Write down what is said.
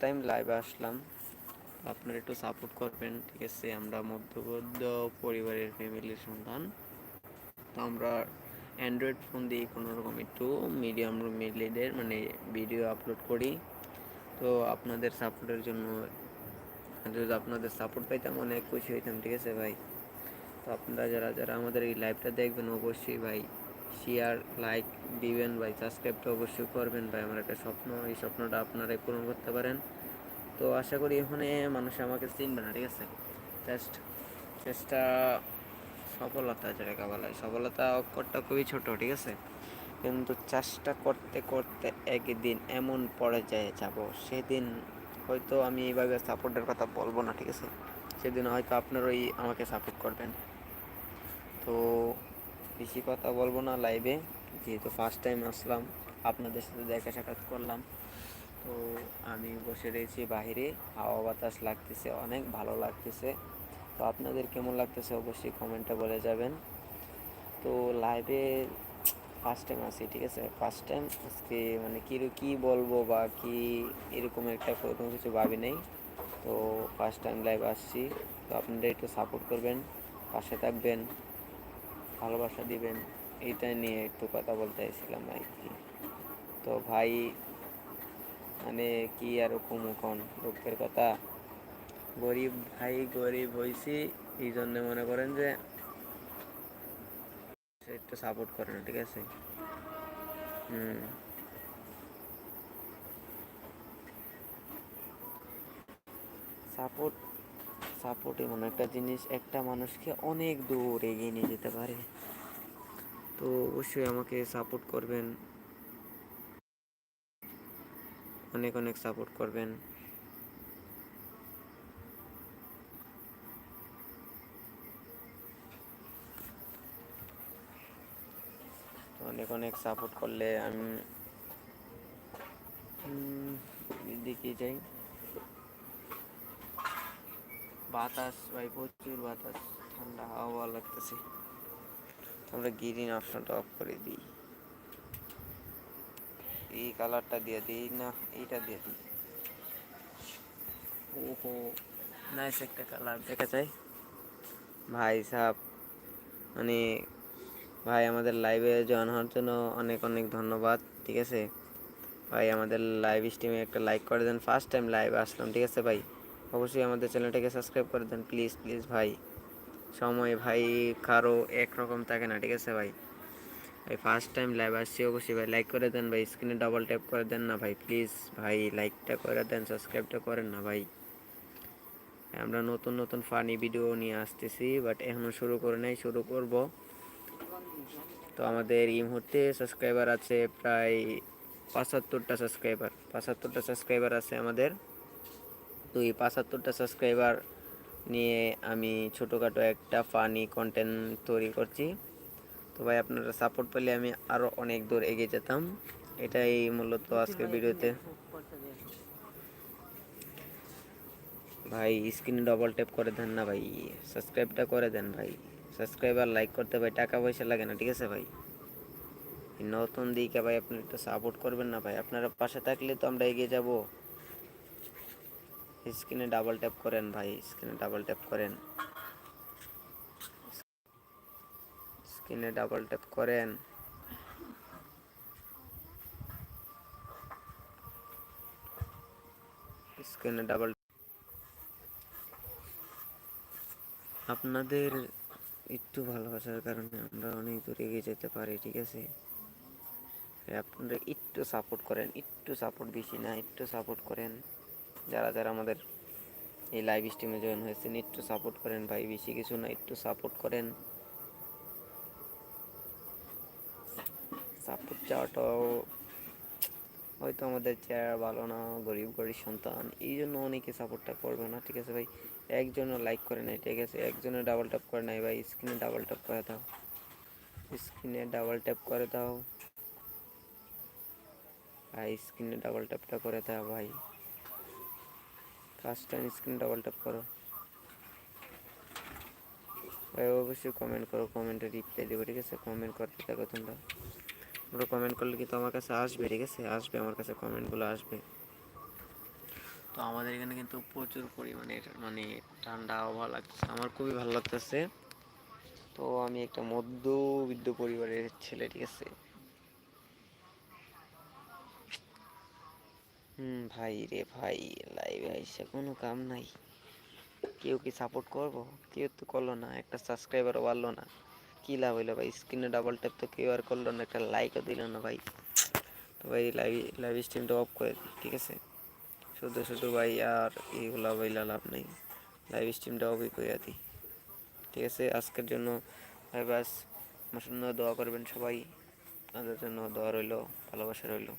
Time লাইভে আসলাম। আপনারা একটু সাপোর্ট করবেন, ঠিক আছে? আমরা মধ্যবদ্ধ পরিবারের ফ্যামিলির সন্তান। তো আমরা অ্যান্ড্রয়েড ফোন দিয়ে কোনো রকম একটু মিডিয়াম মিলিদের মানে ভিডিও আপলোড করি। তো আপনাদের সাপোর্টের জন্য, যদি আপনাদের সাপোর্ট পাইতাম, অনেক খুশি হইতাম, ঠিক আছে ভাই? তো আপনারা যারা যারা আমাদের এই লাইভটা দেখবেন, অবশ্যই ভাই শেয়ার লাইক দিবেন ভাই সাবস্ক্রাইবটা অবশ্যই করবেন ভাই। আমার একটা স্বপ্ন, এই স্বপ্নটা আপনারাই পূরণ করতে পারেন। তো আশা করি এখানে মানুষ আমাকে চিনবে না, ঠিক আছে? জাস্ট চেষ্টা সফলতা যেটাকে বলা হয় সফলতা অক্ষরটা খুবই ছোট, ঠিক আছে? কিন্তু চেষ্টা করতে করতে একদিন এমন পর্যায়ে যাব, সেদিন হয়তো আমি এইভাবে সাপোর্টের কথা বলব না, ঠিক আছে? সেদিন হয়তো আপনারাই আমাকে সাপোর্ট করবেন। তো বেশি কথা বলব না লাইভে যেহেতু ফার্স্ট টাইম আসলাম, আপনাদের সাথে দেখা সাক্ষাৎ করলাম। তো আমি বসে রয়েছি বাইরে হাওয়া বাতাস লাগতেছে, অনেক ভালো লাগতেছে। তো আপনাদের কেমন লাগতেছে অবশ্যই কমেন্টে বলে যাবেন। তো লাইভে ফার্স্ট টাইম আসি ঠিক আছে? ফার্স্ট টাইম আজকে মানে কী কী বলব বা কি এরকম একটা কোনো কিছু ভাবি নেই। তো ফার্স্ট টাইম লাইভ আসছি। তো আপনারা একটু সাপোর্ট করবেন, পাশে থাকবেন। ভালোবাসা দিবেন, এইটা নিয়ে একটু কথা বলতে চাইছিলাম আর কি। তো ভাই মানে কি আর কমুখন দুঃখের কথা? গরিব ভাই গরিব হয়েছি এই জন্য মনে করেন যে একটু সাপোর্ট করে না, ঠিক আছে? হুম। সাপোর্ট সাপোর্ট এমন একটা জিনিস, একটা মানুষকে অনেক দূর এগিয়ে নিয়ে যেতে পারে। তো অবশ্যই আমাকে সাপোর্ট করবেন। অনেক অনেক সাপোর্ট করবেন। অনেক অনেক সাপোর্ট করলে আমি এদিকে যাই। বাতাস ভাই প্রচুর বাতাস ঠান্ডা হাওয়া লাগতেছে। আমরা গ্রিন অপশনটা অফ করে দিই। এই কালারটা দিয়ে দিই না এইটা দিয়ে দিই। ওহো নাইস একটা কালার দেখা যায়। ভাই সাহ মানে ভাই আমাদের লাইভে জয়েন হওয়ার জন্য অনেক অনেক ধন্যবাদ ঠিক আছে? ভাই আমাদের লাইভ স্ট্রিমে একটা লাইক করে দেন ফার্স্ট টাইম লাইভে আসলাম ঠিক আছে ভাই? অবশ্যই আমাদের চ্যানেলটাকে সাবস্ক্রাইব করে দেন প্লিজ প্লিজ ভাই। সময় ভাই কারও একরকম থাকে না, ঠিক আছে ভাই? ভাই ফার্স্ট টাইম লাইভ আসছি, অবশ্যই ভাই লাইক করে দেন ভাই স্ক্রিনে ডাবল ট্যাপ করে দেন না ভাই প্লিজ ভাই লাইকটা করে দেন সাবস্ক্রাইবটা করেন না ভাই। আমরা নতুন নতুন ফানি ভিডিও নিয়ে আসতেছি বাট এখনও শুরু করে নাই, শুরু করব। তো আমাদের এই মুহূর্তে সাবস্ক্রাইবার আছে প্রায় পঁচাত্তরটা সাবস্ক্রাইবার পঁচাত্তরটা সাবস্ক্রাইবার আছে আমাদের। তো এই পঁচাত্তরটা সাবস্ক্রাইবার নিয়ে আমি ছোটোখাটো একটা ফানি কন্টেন্ট তৈরি করছি। তো ভাই আপনারা সাপোর্ট পেলে আমি আরও অনেক দূর এগিয়ে যেতাম। এটাই মূলত আজকের ভিডিওতে। ভাই স্ক্রিনে ডবল ট্যাপ করে দেন না ভাই। সাবস্ক্রাইবটা করে দেন ভাই। সাবস্ক্রাইবার লাইক করতে ভাই টাকা পয়সা লাগে না ঠিক আছে ভাই? নতুন দিকে ভাই আপনি একটু সাপোর্ট করবেন না ভাই। আপনারা পাশে থাকলে তো আমরা এগিয়ে যাব। স্ক্রিনে ডাবল ট্যাপ করেন ভাই, স্ক্রিনে ডাবল ট্যাপ করেন। স্ক্রিনে ডাবল ট্যাপ করেন। স্ক্রিনে ডাবল আপনাদের একটু ভালোবাসার কারণে আমরা অনেক দূর এগিয়ে যেতে পারি, ঠিক আছে? আপনারা একটু সাপোর্ট করেন, একটু সাপোর্ট বেশি না, একটু সাপোর্ট করেন। যারা যারা আমাদের এই লাইভ স্ট্রিমে জয়েন হয়েছেন, একটু সাপোর্ট করেন ভাই, বেশি কিছু না, একটু সাপোর্ট করেন। সাপোর্ট চাওয়াটাও হয়তো আমাদের চেহারা ভালো না, গরিব গরিব সন্তান, এই জন্য অনেকে সাপোর্টটা করবে না, ঠিক আছে ভাই? একজনও লাইক করে নাই, ঠিক আছে? একজনে ডাবল ট্যাপ করে নাই ভাই স্ক্রিনে ডাবল ট্যাপ করে দাও। স্ক্রিনে ডাবল ট্যাপ করে দাও। ভাই স্ক্রিনে ডাবল ট্যাপটা করে দাও ভাই। First time screen double tap করো। ভাই, অবশ্যই কমেন্ট করো কমেন্টে রিপ্লাই দেবো, ঠিক আছে? কমেন্ট করতে থাকো তোমরা। তোমরা কমেন্ট করলে কিন্তু আমার কাছে আসবে, ঠিক আছে? আসবে, আমার কাছে কমেন্টগুলো আসবে। তো আমাদের এখানে কিন্তু প্রচুর পরিমাণে মানে ঠান্ডা আবহাওয়া লাগতেছে। আমার খুবই ভালো লাগতেছে। তো আমি একটা মধ্যবিত্ত পরিবারের ছেলে, ঠিক আছে? হুম, ভাই রে ভাই লাইভে আইসা কোনো কাম নাই। কেউ কি সাপোর্ট করব? কেউ তো করল না, একটা সাবস্ক্রাইবারও বাড়লো না। কি লাভ হইল ভাই? স্ক্রিনে ডাবল ট্যাপ তো কেউ আর করল না, একটা লাইকও দিল না ভাই। তো ভাই লাইভ লাইভ স্ট্রিমটা অফ করে দিই, ঠিক আছে? শুধু শুধু ভাই আর এইগুলা বইলা লাভ নেই। লাইভ স্ট্রিমটা অফই করে দিই, ঠিক আছে? আজকের জন্য ভাই বাস, আমার জন্য দোয়া করবেন সবাই। আমাদের জন্য দোয়া রইল, ভালোবাসা রইল।